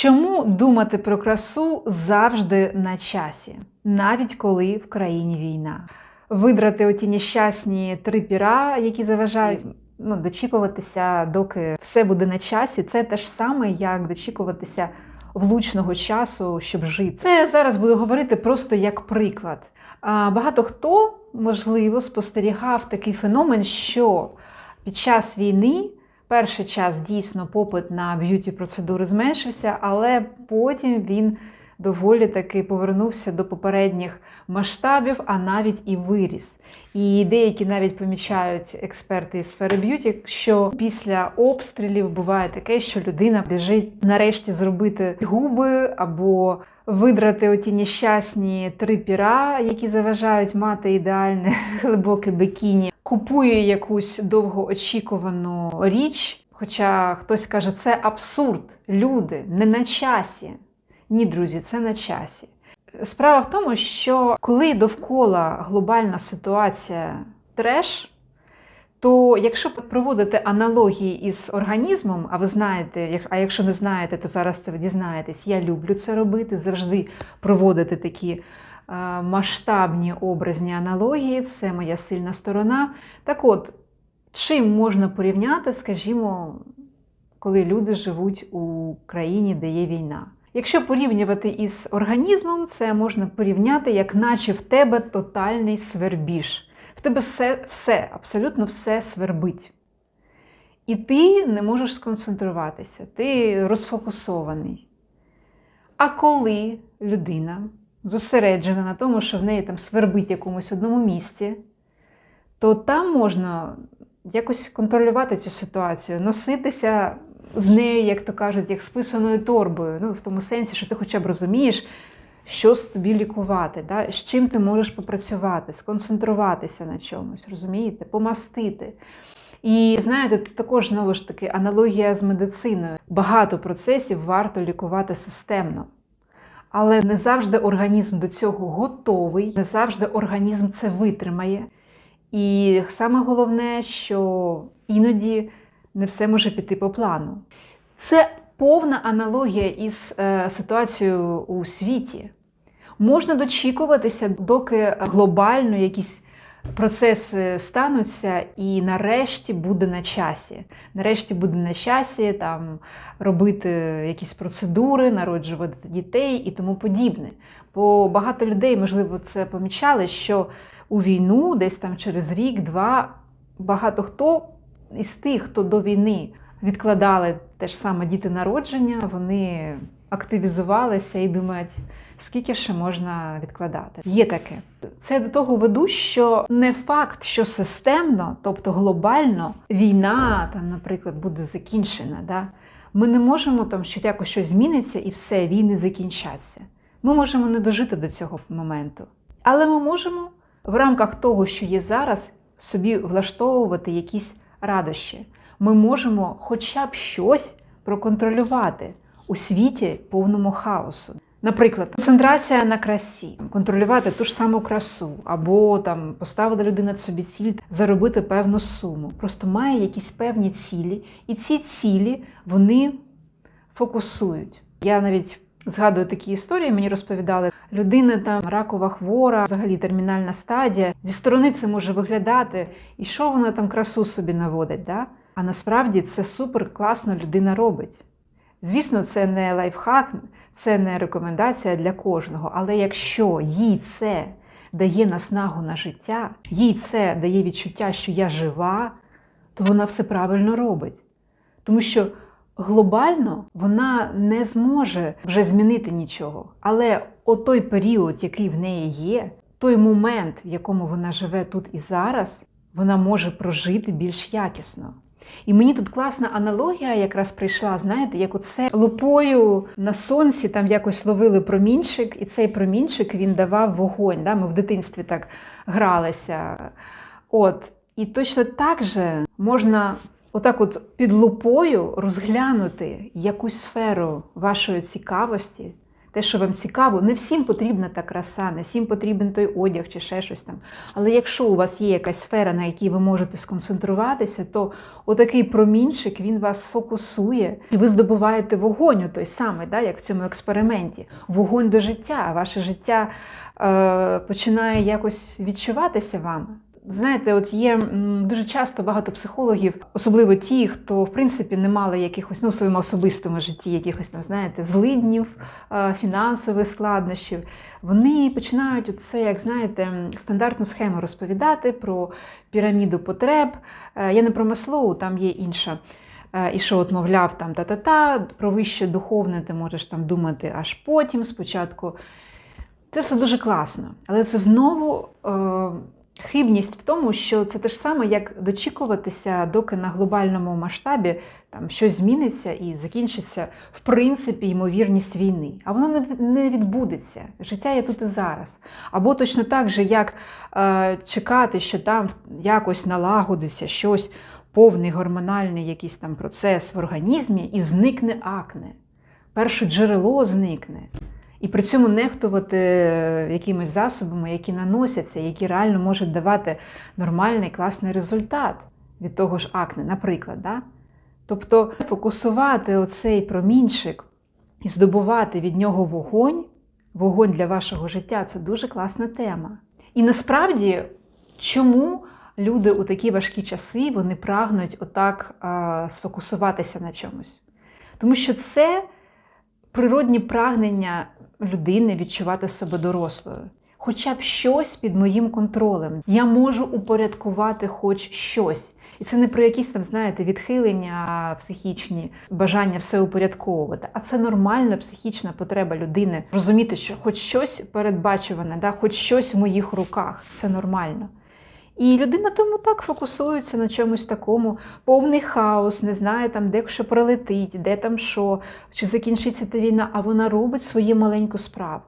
Чому думати про красу завжди на часі, навіть коли в країні війна? Видрати оті нещасні три піра, які заважають ну, дочікуватися, доки все буде на часі, це те ж саме, як дочікуватися влучного часу, щоб жити. Це я зараз буду говорити просто як приклад. Багато хто, можливо, спостерігав такий феномен, що під час війни перший час дійсно попит на б'юті процедури зменшився, але потім він доволі таки повернувся до попередніх масштабів, а навіть і виріс. І деякі навіть помічають експерти із сфери б'юті, що після обстрілів буває таке, що людина біжить нарешті зробити губи або видрати оті нещасні три піра, які заважають мати ідеальне глибоке бикіні, купує якусь довгоочікувану річ. Хоча хтось каже, це абсурд, люди не на часі. Ні, друзі, це на часі. Справа в тому, що коли довкола глобальна ситуація треш, то якщо проводити аналогії із організмом, а ви знаєте, а якщо не знаєте, то зараз це ви дізнаєтесь, я люблю це робити, завжди проводити такі масштабні образні аналогії, це моя сильна сторона. Так от, чим можна порівняти, скажімо, коли люди живуть у країні, де є війна? Якщо порівнювати із організмом, це можна порівняти, як наче в тебе тотальний свербіж. В тебе все, все, абсолютно все свербить. І ти не можеш сконцентруватися, ти розфокусований. А коли людина зосереджена на тому, що в неї там свербить якомусь одному місці, то там можна якось контролювати цю ситуацію, носитися з нею, як то кажуть, як з писаною торбою. Ну, в тому сенсі, що ти хоча б розумієш, що тобі лікувати, да? з чим ти можеш попрацювати, сконцентруватися на чомусь, розумієте, помастити. І знаєте, тут також знову ж таки аналогія з медициною. Багато процесів варто лікувати системно. Але не завжди організм до цього готовий, не завжди організм це витримає. І саме головне, що іноді не все може піти по плану. Це повна аналогія із е, ситуацією у світі. Можна дочікуватися, доки глобально якісь процеси стануться, і нарешті буде на часі. Нарешті буде на часі там робити якісь процедури, народжувати дітей і тому подібне. Бо багато людей, можливо, це помічали, що у війну, десь там через рік-два, багато хто із тих, хто до війни відкладали те ж саме діти народження, вони активізувалися і думають, скільки ще можна відкладати. Є таке. Це до того веду, що не факт, що системно, тобто глобально, війна, там, наприклад, буде закінчена. Да? Ми не можемо там, що якось щось зміниться і все, війни закінчаться. Ми можемо не дожити до цього моменту. Але ми можемо в рамках того, що є зараз, собі влаштовувати якісь радощі. Ми можемо хоча б щось проконтролювати у світі повному хаосу. Наприклад, концентрація на красі, контролювати ту ж саму красу, або там поставила людина собі ціль заробити певну суму. Просто має якісь певні цілі, і ці цілі вони фокусують. Я навіть згадую такі історії, мені розповідали, людина там ракова хвора, взагалі термінальна стадія. Зі сторони це може виглядати, і що вона там красу собі наводить. Да? А насправді це супер класно людина робить. Звісно, це не лайфхак, це не рекомендація для кожного. Але якщо їй це дає наснагу на життя, їй це дає відчуття, що я жива, то вона все правильно робить. Тому що глобально вона не зможе вже змінити нічого. Але отой період, який в неї є, той момент, в якому вона живе тут і зараз, вона може прожити більш якісно. І мені тут класна аналогія якраз прийшла, знаєте, як оце лупою на сонці там якось ловили промінчик, і цей промінчик він давав вогонь. Да? Ми в дитинстві так гралися. От. І точно так же можна отак от під лупою розглянути якусь сферу вашої цікавості, те, що вам цікаво. Не всім потрібна та краса, не всім потрібен той одяг чи ще щось там. Але якщо у вас є якась сфера, на якій ви можете сконцентруватися, то отакий промінчик він вас фокусує, і ви здобуваєте вогонь, той самий, да, як в цьому експерименті. Вогонь до життя. Ваше життя е, починає якось відчуватися вами. Знаєте, от є дуже часто багато психологів, особливо ті, хто в принципі не мали якихось ну, в своєму особистому житті, якихось там, знаєте, злиднів, е, фінансових складнощів. Вони починають оце, як знаєте, стандартну схему розповідати про піраміду потреб. Е, Я не про Маслоу, там є інша. Е, І що, от, мовляв, там та-та-та, про вище духовне ти можеш там думати аж потім, спочатку. Це все дуже класно. Але це знову хибність в тому, що це те ж саме, як дочікуватися, доки на глобальному масштабі там щось зміниться і закінчиться, в принципі, ймовірність війни. А воно не, відбудеться. Життя є тут і зараз. Або точно так же, як е, чекати, що там якось налагодиться щось, повний гормональний якийсь там процес в організмі, і зникне акне. Перше джерело зникне. І при цьому нехтувати е, якимись засобами, які наносяться, які реально можуть давати нормальний класний результат від того ж акне, наприклад. Да? Тобто фокусувати оцей промінчик і здобувати від нього вогонь, вогонь для вашого життя це дуже класна тема. І насправді, чому люди у такі важкі часи вони прагнуть отак а, сфокусуватися на чомусь? Тому що це природні прагнення людини відчувати себе дорослою. Хоча б щось під моїм контролем. Я можу упорядкувати хоч щось. І це не про якісь там, знаєте, відхилення психічні, бажання все упорядковувати, а це нормальна психічна потреба людини. Розуміти, що хоч щось передбачуване, да, хоч щось в моїх руках. Це нормально. І людина тому так фокусується на чомусь такому, повний хаос, не знає там, де що пролетить, де там що, чи закінчиться та війна, а вона робить свою маленьку справу.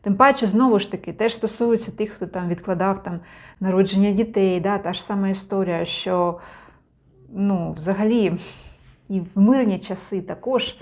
Тим паче, знову ж таки, теж стосується тих, хто там відкладав там народження дітей, да, та ж сама історія, що ну, взагалі і в мирні часи також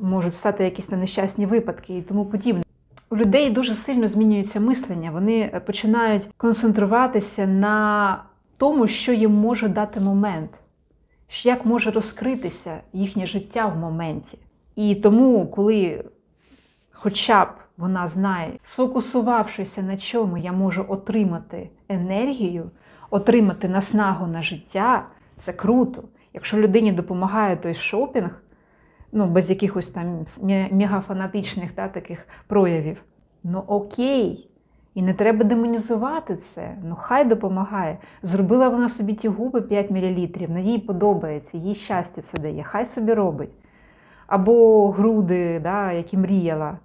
можуть стати якісь там нещасні випадки і тому подібне. У людей дуже сильно змінюється мислення. Вони починають концентруватися на тому, що їм може дати момент, як може розкритися їхнє життя в моменті. І тому, коли хоча б вона знає, сфокусувавшися на чому я можу отримати енергію, отримати наснагу на життя, це круто. Якщо людині допомагає той шопінг, ну, без якихось там мегафанатичних да, таких проявів, ну окей. І не треба демонізувати це. Ну хай допомагає. Зробила вона собі ті губи 5 мл, на їй подобається, їй щастя це дає, хай собі робить. Або груди, да, які мріяла.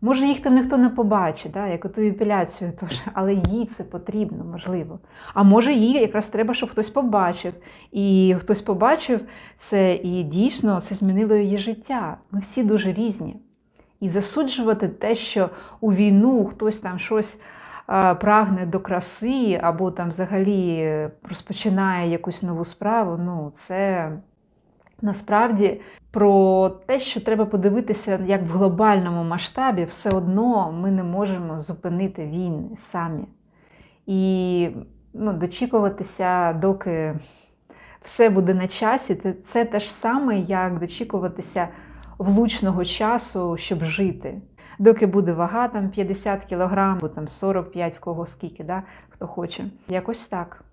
Може, їх там ніхто не побачить, да, як оту епіляцію теж, але їй це потрібно, можливо. А може, їй якраз треба, щоб хтось побачив. І хтось побачив це, і дійсно це змінило її життя. Ми всі дуже різні. І засуджувати те, що у війну хтось там щось прагне до краси, або там взагалі розпочинає якусь нову справу, ну це насправді про те, що треба подивитися, як в глобальному масштабі все одно ми не можемо зупинити війни самі. І ну, дочікуватися, доки все буде на часі, це, те ж саме, як дочікуватися влучного часу, щоб жити. Доки буде вага там 50 кг, або там 45 в кого скільки, да, хто хоче. Якось так.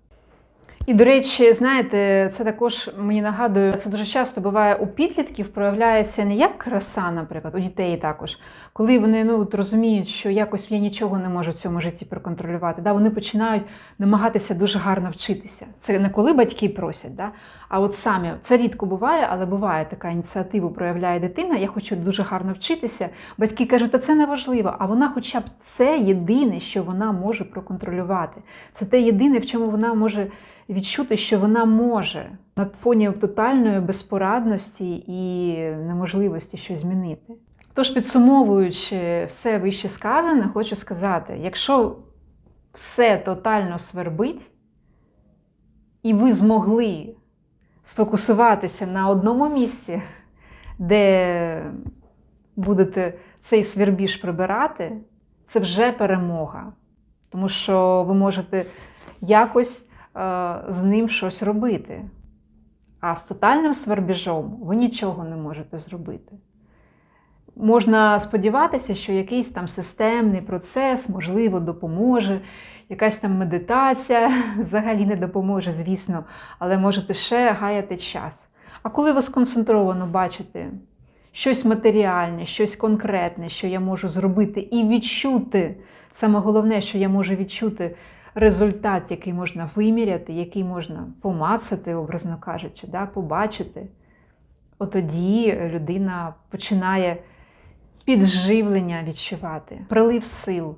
І, до речі, знаєте, це також мені нагадує, це дуже часто буває у підлітків, проявляється не як краса, наприклад, у дітей також, коли вони ну, от розуміють, що якось я нічого не можу в цьому житті проконтролювати. Да, вони починають намагатися дуже гарно вчитися. Це не коли батьки просять, да, а от самі це рідко буває, але буває така ініціативу, проявляє дитина. Я хочу дуже гарно вчитися. Батьки кажуть, та це не важливо, а вона, хоча б це єдине, що вона може проконтролювати. Це те єдине, в чому вона може відчути, що вона може на фоні тотальної безпорадності і неможливості щось змінити. Тож, підсумовуючи все вище сказане, хочу сказати: якщо все тотально свербить, і ви змогли сфокусуватися на одному місці, де будете цей свербіж прибирати, це вже перемога. Тому що ви можете якось з ним щось робити. А з тотальним свербіжом ви нічого не можете зробити. Можна сподіватися, що якийсь там системний процес, можливо, допоможе, якась там медитація взагалі не допоможе, звісно, але можете ще гаяти час. А коли ви сконцентровано бачите щось матеріальне, щось конкретне, що я можу зробити і відчути, саме головне, що я можу відчути результат, який можна виміряти, який можна помацати, образно кажучи, да, побачити, от тоді людина починає підживлення відчувати, прилив сил.